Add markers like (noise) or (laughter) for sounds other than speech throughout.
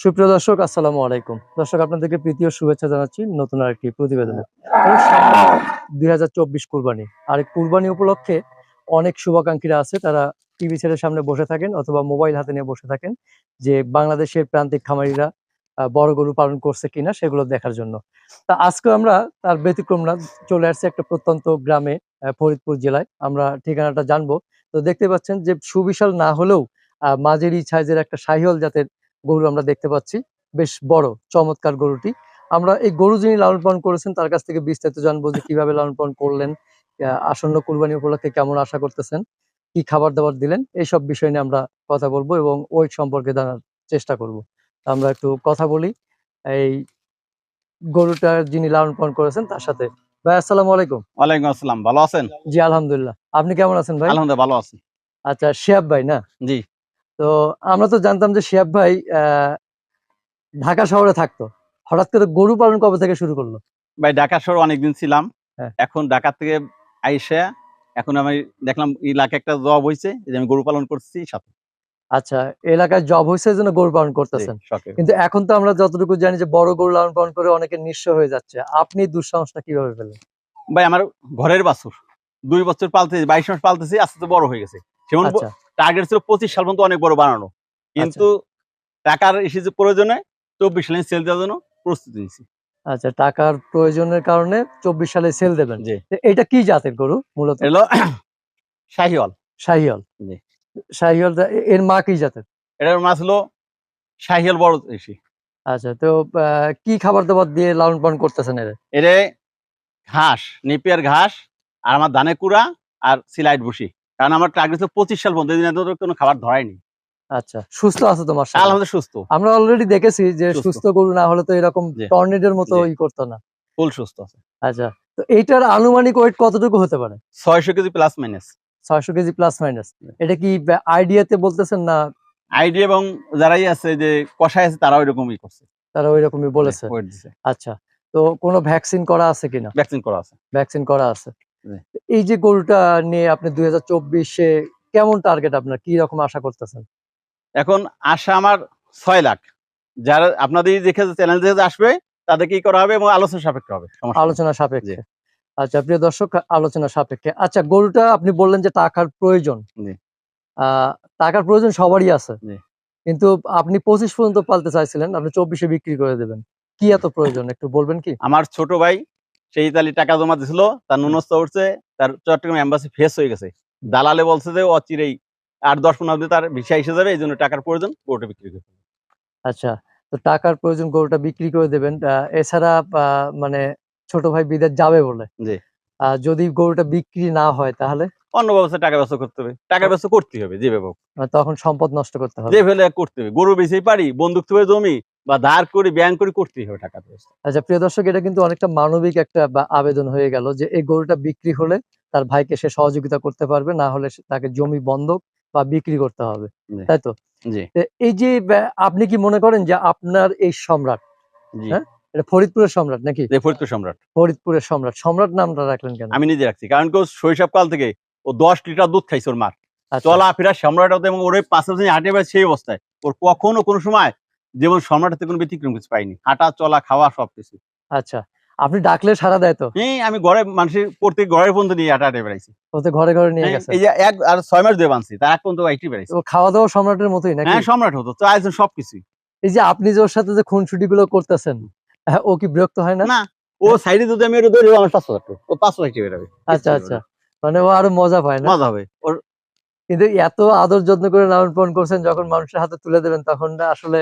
সুপ্রিয় দর্শক আসসালামু আলাইকুম। দর্শক আপনাদেরকে প্রীতি ও শুভেচ্ছা জানাচ্ছি নতুন আরেকটি প্রতিবেদনে। দুই হাজার চব্বিশ কুরবানি। আর কুরবানি উপলক্ষে অনেক শুভাকাঙ্ক্ষীরা আছে। তারা টিভি ছেলের সামনে বসে থাকেন অথবা মোবাইল হাতে নিয়ে বসে থাকেন যে বাংলাদেশের প্রান্তিক খামারিরা বড় গরু পালন করছে কিনা সেগুলো দেখার জন্য। তা আজকে আমরা তার ব্যতিক্রম না চলে আসছে একটা প্রত্যন্ত গ্রামে ফরিদপুর জেলায়। আমরা ঠিকানাটা জানব। তো দেখতে পাচ্ছেন যে সুবিশাল না হলেও আহ, মাঝারি সাইজের একটা শাহিওয়াল জাতের গরু আমরা দেখতে পাচ্ছি। বেশ বড় চমৎকার গরুটি। আমরা এই গরু যিনি লালন পালন করেছেন তার কাছ থেকে বিস্তারিত জানব যে কীভাবে লালন পালন করলেন আসন্ন কুরবানি উপলক্ষে কেমন আশা করতেছেন কি খাবার দাবার দিলেন এইসব বিষয় নিয়ে আমরা কথা বলব এবং ওয়েট সম্পর্কে জানার চেষ্টা করব। আমরা একটু কথা বলি এই গরুটার যিনি লালন পালন করেছেন তার সাথে। ভাই আসসালামু আলাইকুম। ওয়ালাইকুম আসসালাম ভালো আছেন? জি আলহামদুলিল্লাহ। আপনি কেমন আছেন ভাই? আলহামদুলিল্লাহ ভালো আছি। আচ্ছা শিয়াব ভাই না? জি। তো আমরা তো জানতাম যে শিয়াব ভাই ঢাকা শহরে থাকতো। হঠাৎ করে গরু পালন কবে থেকে শুরু করল? ভাই ঢাকা শহর অনেকদিন ছিলাম। হ্যাঁ। এখন ঢাকা থেকে আইসা এখন আমি দেখলাম এলাকা একটা জব হয়েছে যে আমি গরু পালন করছি সাথে। আচ্ছা এলাকায় জব হয়েছে জন্য গরু পালন করতেছেন। কিন্তু এখন তো আমরা যতটুকু জানি যে বড় গরু লালন পালন করে অনেকে নিঃস্ব হয়ে যাচ্ছে। আপনি দুঃসাহসটা কীভাবে পেলেন? ভাই আমার ঘরের বাছুর। দুই বছর পালতেছি বাইশ মাস পালতেছি আস্তে আস্তে বড় হয়ে গেছে। টার্গেট ছিল পঁচিশ সাল পর্যন্ত অনেক বড় বানানো। কিন্তু টাকার এসেছে প্রয়োজনে চব্বিশ সালে সেল দেওয়ার জন্য প্রস্তুতি নিয়েছি। আচ্ছা টাকার প্রয়োজনের কারণে চব্বিশ সালে সেল দেবেন। তো এটা কি জাতের গরু মূলত? এলো (coughs) শাহিওয়াল। শাহিয়াল জি। শাহিয়াল এর মা কি জাতের? এটার মাছ হলো শাহিয়াল বড় এসে আচ্ছা তো কি খাবার দাবার দিয়ে লালন পালন করতেছেন এর? এরে ঘাস নেপিয়ার ঘাস আর আমার ধানে কুড়া আর সিলাইট বসি কারণ আমার টার্গেট ছিল পঁচিশ সাল পর্যন্ত এদিন এত কোনো খাবার ধরায়নি। আচ্ছা সুস্থ আছে তোমার আলহামদুলিল্লাহ সুস্থ। আমরা অলরেডি দেখেছি যে সুস্থ। গরু না হলে তো এরকম। টর্নেডের মতো ই করতো না। ফুল সুস্থ আছে। আচ্ছা তো এইটার আনুমানিক ওয়েট কতটুকু হতে পারে? ছয়শো কেজি প্লাস মাইনাস ছয়শো কেজি প্লাস মাইনাস এটা কি আইডিয়াতে বলতেছেন না? আইডি এবং যারাই আছে যে কষাই আছে তারাও এরকমই করছে। তারা ওই রকমই বলেছে। আচ্ছা তো কোনো ভ্যাকসিন করা আছে কিনা? ভ্যাকসিন করা আছে। ভ্যাকসিন করা আছে। এই যে গরুটা নিয়ে আপনি দুই হাজার চব্বিশে কেমন টার্গেট আপনার? কি রকম আশা করতেছেন? এখন আশা আমার ছয় লাখ। যারা আপনাদের দেখে চ্যানেল দেখে আসবে তাদের কি করা হবে এবং আলোচনা সাপেক্ষে হবে? আলোচনা সাপেক্ষে। আচ্ছা প্রিয় দর্শক আলোচনা সাপেক্ষে। আচ্ছা গরুটা আপনি বললেন যে টাকার প্রয়োজন। টাকার প্রয়োজন সবারই আছে। কিন্তু আপনি পঁচিশ পর্যন্ত পালতে চাইছিলেন আপনি চব্বিশে বিক্রি করে দেবেন। কি এত প্রয়োজন? একটু বলবেন কি? আমার ছোট ভাই সেই তালি টাকা জমা দিছিল তার নুনস্ত উঠছে তার চট্টগ্রাম এম্বাসি ফেস হয়ে গেছে। দালালে বলছে যে অচিরেই আট দশ পনেরো দিন তার ভিসা এসে যাবে এই জন্য টাকার প্রয়োজন গরুটা বিক্রি করতে হবে। আচ্ছা তো টাকার প্রয়োজন গরুটা বিক্রি করে দেবেন। এছাড়া মানে ছোট ভাই বিদেশ যাবে বলে। জি। যদি গরুটা বিক্রি না হয় তাহলে? অন্য ব্যবস্থা টাকা ব্যবস্থা করতে হবে। টাকা ব্যবস্থা করতে হবে যে আহ, তখন সম্পদ নষ্ট করতে হবে। যে ফেলে করতে হবে। গরু বেচেই পারি বন্দুক থেকে জমি বা ধার করে ব্যাংক করে করতেই হবে টাকা ব্যবস্থা। আচ্ছা প্রিয় দর্শক এটা কিন্তু অনেকটা মানবিক একটা আবেদন হয়ে গেল যে এই গরুটা বিক্রি হলে তার ভাইকে সে সহযোগিতা করতে পারবে না হলে তাকে জমি বন্ধক বা বিক্রি করতে হবে। তাই তো? এই যে আপনি কি মনে করেন যে আপনার এই সম্রাট হ্যাঁ? এটা ফরিদপুরের সম্রাট নাকি? ফরিদপুর সম্রাট। ফরিদপুরের সম্রাট। সম্রাট নামটা রাখলেন কেন? আমি নিজে রাখছি কারণ কি ও শৈশবকাল থেকে ও দশ লিটার দুধ খাইছে ওর মার। আচ্ছা, চলাফেরা সম্রাট এবং ওর ওই পাশে পাশে হাঁটে সেই অবস্থায়। ওর কখনো কোনো সময় যেমন সম্রাট হতে কোনো ব্যতিক্রম কিছু পাইনি। হাঁটা চলা খাওয়া সবকিছু। আচ্ছা আপনি ডাকলে সারা দেয় তো? হ্যাঁ আমি ঘরে মানুষের প্রত্যেক ঘরের পর্যন্ত নিয়ে হাঁটা হাঁটে বেড়াইছি। ওতে ঘরে ঘরে নিয়ে গেছে? এই যে এক আর ছয় মাস দিয়ে বানছি তার এক পর্যন্ত আইটি বেড়াইছি। ও খাওয়া দাওয়া সম্রাটের মতোই নাকি? হ্যাঁ সম্রাট হতো তো আয়োজন সবকিছুই। এই যে আপনি যে ওর সাথে যে খুনসুটি গুলো করতেছেন হ্যাঁ, ও কি বিরক্ত হয় না? না ও সাইডে যদি আমি এটা ধরি আমার পাঁচশো টাকা ও পাঁচশো হাইটে বেড়াবে। আচ্ছা আচ্ছা। মানে ও আরও মজা পায় না? মজা হবে। ওর কিন্তু এত আদর যত্ন করে লালন পালন করছেন যখন মানুষের হাতে তুলে দেবেন তখন না আসলে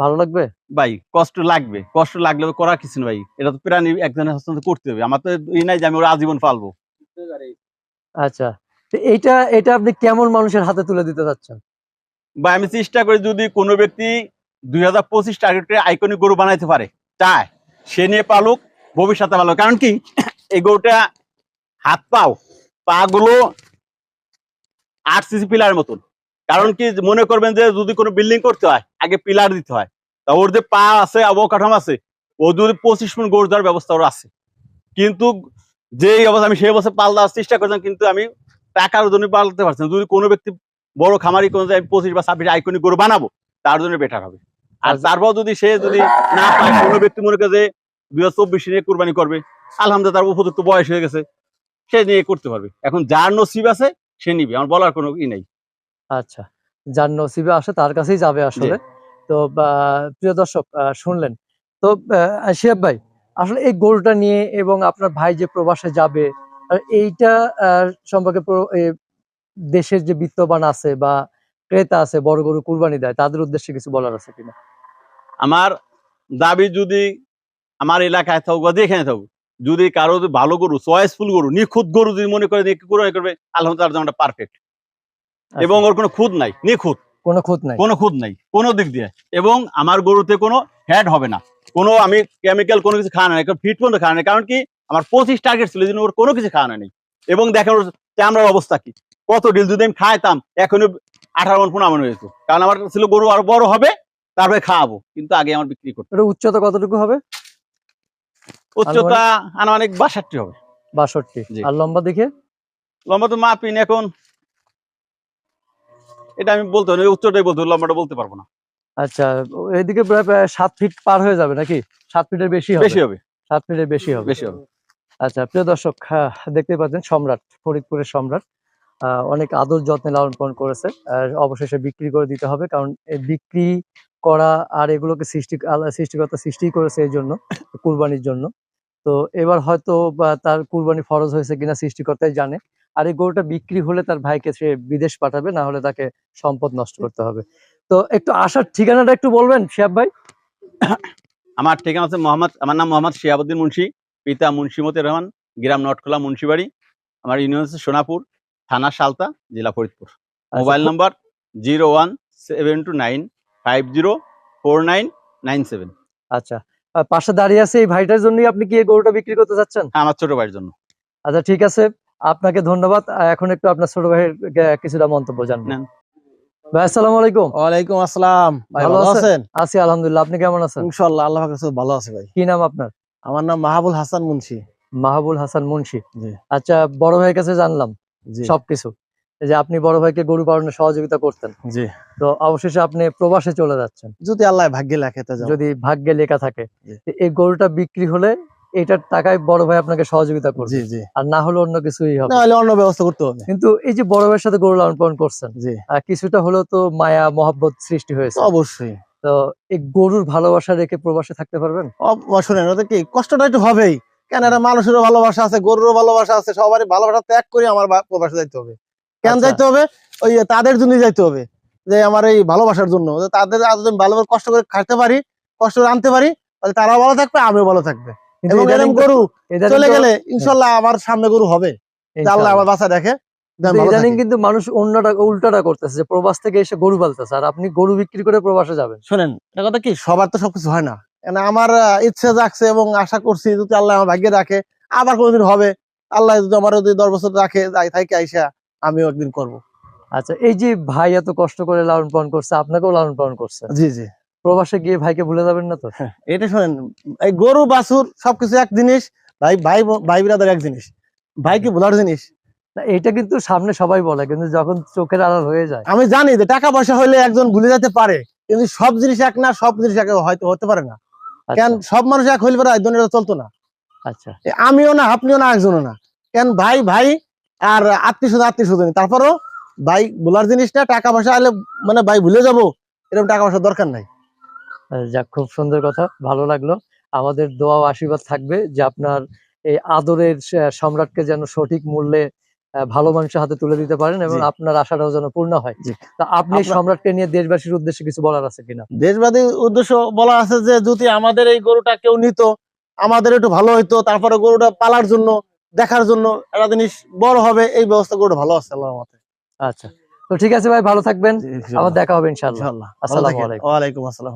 ভালো লাগবে? ভাই কষ্ট লাগবে। কষ্ট লাগলে করার কিছু না ভাই। এটা তো প্রাণী একজনের হস্তান্তর করতে হবে। আমার তো এই নাই যে আমি ওরা আজীবন পালবো। আচ্ছা। তো এইটা এটা আপনি কেমন মানুষের হাতে তুলে দিতে চাচ্ছেন? ভাই আমি চেষ্টা করি যদি কোনো ব্যক্তি দুই হাজার পঁচিশ টার্গেটে আইকনিক গরু বানাইতে পারে চায় সে নিয়ে পালুক ভবিষ্যতে ভালো। কারণ কি? এই গরুটা হাত পাও পা গুলো আট সিসি পিলার মতন। কারণ কি মনে করবেন যে যদি কোনো বিল্ডিং করতে হয় আগে পিলার দিতে হয় তা ওর যে পা আছে অবকাঠামো আছে ও যদি পঁচিশ মিনিট গরু দেওয়ার ব্যবস্থা ওর আছে। কিন্তু যে অবস্থা আমি সেই অবস্থা পাল দেওয়ার চেষ্টা করছিলাম কিন্তু আমি টাকার জন্য পালতে পারছি না। যদি কোনো ব্যক্তি বড় খামারি কোনো আমি পঁচিশ বা ছাব্বিশ আইকনিক গরু বানাবো তার জন্য বেটার হবে। আর তারপর যদি সে যদি না পায় কোনো ব্যক্তি মনে করে যে দুই হাজার চব্বিশ নিয়ে কোরবানি করবে আলহামদুলিল্লাহ তার উপযুক্ত বয়স হয়ে গেছে সে নিয়ে করতে পারবে। এখন যার নসিব আছে সে নিবে আমার বলার কোনো ই নেই। আচ্ছা যার নসিবে আসে তার কাছেই যাবে আসলে। তো প্রিয় দর্শক শুনলেন। তো শিহাব ভাই আসলে এই গোলটা নিয়ে এবং আপনার ভাই যে প্রবাসে যাবে এইটা সম্পর্কে দেশের যে বিত্তবান আছে বা ক্রেতা আছে বড় গরু কুরবানি দেয় তাদের উদ্দেশ্যে কিছু বলার আছে কিনা? আমার দাবি যদি আমার এলাকায় থাকুক বা যেখানে থাকুক যদি কারও ভালো গরু চয়েসফুল গরু নিখুঁত গরু যদি মনে করে করবে আলহামদুলিল্লাহ পারফেক্ট এবং ওর কোনো খুদ নাই নিখুঁত। কোনো খুঁত নাই? কোনো খুদ নাই কোনো দিক দিয়ে। এবং আমার গরুতে কোনো হ্যাড হবে না। কোনো আমি কেমিক্যাল কোনো কিছু খাওয়ানো নাই ফিট পর্যন্ত খাওয়ানো নাই কারণ কি আমার পঁচিশ টার্গেট ছিল জন্য ওর কোনো কিছু খাওয়ানো নেই। এবং দেখেন ওর চামড়ার অবস্থা কি। কত ডিল যদি আমি খাইতাম এখনও আঠারো মন পনেরো মন হয়েছে। কারণ আমার ছিল গরু আরও বড় হবে তারপরে খাওয়াবো। কিন্তু আগে আমার বিক্রি করতে। উচ্চতা কতটুকু হবে? উচ্চতা আনুমানিক বাষট্টি হবে। বাষট্টি। আর লম্বা দেখে লম্বা তো মাপিন এখন। এটা আমি বলতে পারি উচ্চটাই বলতে লম্বাটা বলতে পারব না। আচ্ছা এদিকে প্রায় সাত ফিট পার হয়ে যাবে নাকি? সাত ফিটের বেশি হবে। বেশি হবে। সাত ফিটের বেশি হবে। বেশি হবে। আচ্ছা প্রিয় দর্শক হ্যাঁ, দেখতে পাচ্ছেন সম্রাট ফরিদপুরের সম্রাট। অনেক আদর যত্নে লালন পালন করেছে আর অবশেষে বিক্রি করে দিতে হবে কারণ বিক্রি করা আর এগুলোকে সৃষ্টি সৃষ্টিকর্তা সৃষ্টি করেছে এই জন্য কুরবানির জন্য। তো এবার হয়তো বা তার কুরবানি ফরজ হয়েছে কিনা সৃষ্টিকর্তাই জানে। আর এই গরুটা বিক্রি হলে তার ভাইকে সে বিদেশ পাঠাবে না হলে তাকে সম্পদ নষ্ট করতে হবে। তো একটু আসার ঠিকানাটা একটু বলবেন শিয়াব ভাই? আমার ঠিকানা আছে মোহাম্মদ আমার নাম মোহাম্মদ শিয়াবুদ্দিন মুন্সি পিতা মুন্সিমতি রহমান গ্রাম নটখোলা মুন্সিবাড়ি। আমার ইউনিয়ন হচ্ছে সোনাপুর থানা সালতা জেলা ফরিদপুর। মোবাইল আচ্ছা, number zero one seven two nine five zero four nine nine seven. আচ্ছা পাশে দাঁড়িয়ে আছে এই ভাইটার জন্যই আপনি কি এই গরুটা বিক্রি করতে চাচ্ছেন? আমার ছোট ভাইয়ের জন্য। আচ্ছা ঠিক আছে। আপনাকে ধন্যবাদ। এখন একটু আপনার ছোট ভাইয়ের কিছুটা মন্তব্য জানবেন ভাই আসসালামু আলাইকুম। ওয়ালাইকুম আসসালাম। ভালো আছেন? আছি আলহামদুলিল্লাহ। আপনি কেমন আছেন? ইনশাআল্লাহ কাছে ভালো আছে ভাই। কি নাম আপনার? আমার নাম মাহাবুল হাসান মুন্সি। মাহবুল হাসান মুন্সি। আচ্ছা বড় ভাইয়ের কাছে জানলাম সবকিছু। যে আপনি বড় ভাইকে গরু পালনে সহযোগিতা করতেন। জি। তো অবশেষে আপনি প্রবাসে চলে যাচ্ছেন। যদি আল্লাহ ভাগ্যে লেখে যদি ভাগ্যে লেখা থাকে। এই গরুটা বিক্রি হলে এটার টাকায় বড় ভাই আপনাকে সহযোগিতা করবে। জি জি। আর না হলে অন্য কিছুই হবে। না হলে অন্য ব্যবস্থা করতে হবে। কিন্তু এই যে বড় ভাইয়ের সাথে গরু লালন পালন করছেন জি। আহ, কিছুটা হলেও তো মায়া মহব্বত সৃষ্টি হয়েছে। অবশ্যই। তো এই গরুর ভালোবাসা রেখে প্রবাসে থাকতে পারবেন? শোনেন ওদের কি কষ্টটা একটু হবেই। কেন? এটা মানুষেরও ভালোবাসা আছে গরুরও ভালোবাসা আছে সবারই ভালোবাসা ত্যাগ করে আমার প্রবাসে যাইতে হবে। কেন আচ্ছা। যাইতে হবে? ওই তাদের জন্য যাইতে হবে। যে আমার এই ভালোবাসার জন্য। তাদের যদি কষ্ট করে খাইতে পারি কষ্ট করে আনতে পারি তাহলে তারাও ভালো থাকবে আমিও ভালো থাকবে। এবং এরকম গরু চলে গেলে ইনশাল্লাহ আমার সামনে গরু হবে। আল্লাহ আমার বাসা দেখে যে আমি কিন্তু ভালো ইদানিং কিন্তু মানুষ অন্যটা উল্টাটা করতেছে যে প্রবাস থেকে এসে গরু পালতেছে আর আপনি গরু বিক্রি করে প্রবাসে যাবেন। শোনেন এটা কথা কি? সবার তো সবকিছু হয় না। আমার ইচ্ছে জাগছে এবং আশা করছি যদি আল্লাহ আমার ভাগ্যে রাখে আবার কোনোদিন হবে। আল্লাহ যদি আমার যদি দশ বছর রাখে যাই থাকি আইসা আমিও একদিন করব। আচ্ছা এই যে ভাই এত কষ্ট করে লালন পালন করছে আপনাকেও লালন পালন করছে। জি জি। প্রবাসে গিয়ে ভাইকে ভুলে যাবেন না তো? এটা শোনেন এই গরু বাছুর সবকিছু এক জিনিস ভাই ভাই ভাই বিরাদার এক জিনিস। ভাই কি ভোলার জিনিস। না, এইটা কিন্তু সামনে সবাই বলে কিন্তু যখন চোখের আড়াল হয়ে যায়। আমি জানি যে টাকা পয়সা হলে একজন ভুলে যেতে পারে কিন্তু সব জিনিস এক না সব জিনিস এক হয়তো হতে পারে না। কেন আচ্ছা, সব মানুষ এক হইলে পারে দুনিয়াটা চলতো না। আচ্ছা। আমিও না আপনিও না একজনও না। কেন ভাই ভাই আর আত্মীয় স্বজন আত্মীয় স্বজন তারপরও ভাই বলার জিনিস না টাকা পয়সা আলে মানে ভাই ভুলে যাব এরকম টাকা পয়সার দরকার নাই। যাক খুব সুন্দর কথা ভালো লাগল। আমাদের দোয়া আশীর্বাদ থাকবে যে আপনার এই আদরের সম্রাটকে যেন সঠিক মূল্যে ভালো মানুষের হাতে তুলে দিতে পারেন এবং আপনার আশাটাও যেন পূর্ণ হয়। তা আপনি সম্রাটকে নিয়ে দেশবাসীর উদ্দেশ্যে কিছু বলার আছে কিনা? দেশবাদী উদ্দেশ্য বলা আছে যে যদি আমাদের এই গরুটা কেউ নিত আমাদের একটু ভালো হইতো তারপরে গরুটা পালার জন্য দেখার জন্য একটা জিনিস বড় হবে এই ব্যবস্থা করে ভালো আছে আল্লাহর মতে আচ্ছা। তো ঠিক আছে ভাই ভালো থাকবেন। আবার দেখা হবে ইনশাআল্লাহ। আসসালাম আলাইকুম। ওয়ালাইকুম আসসালাম।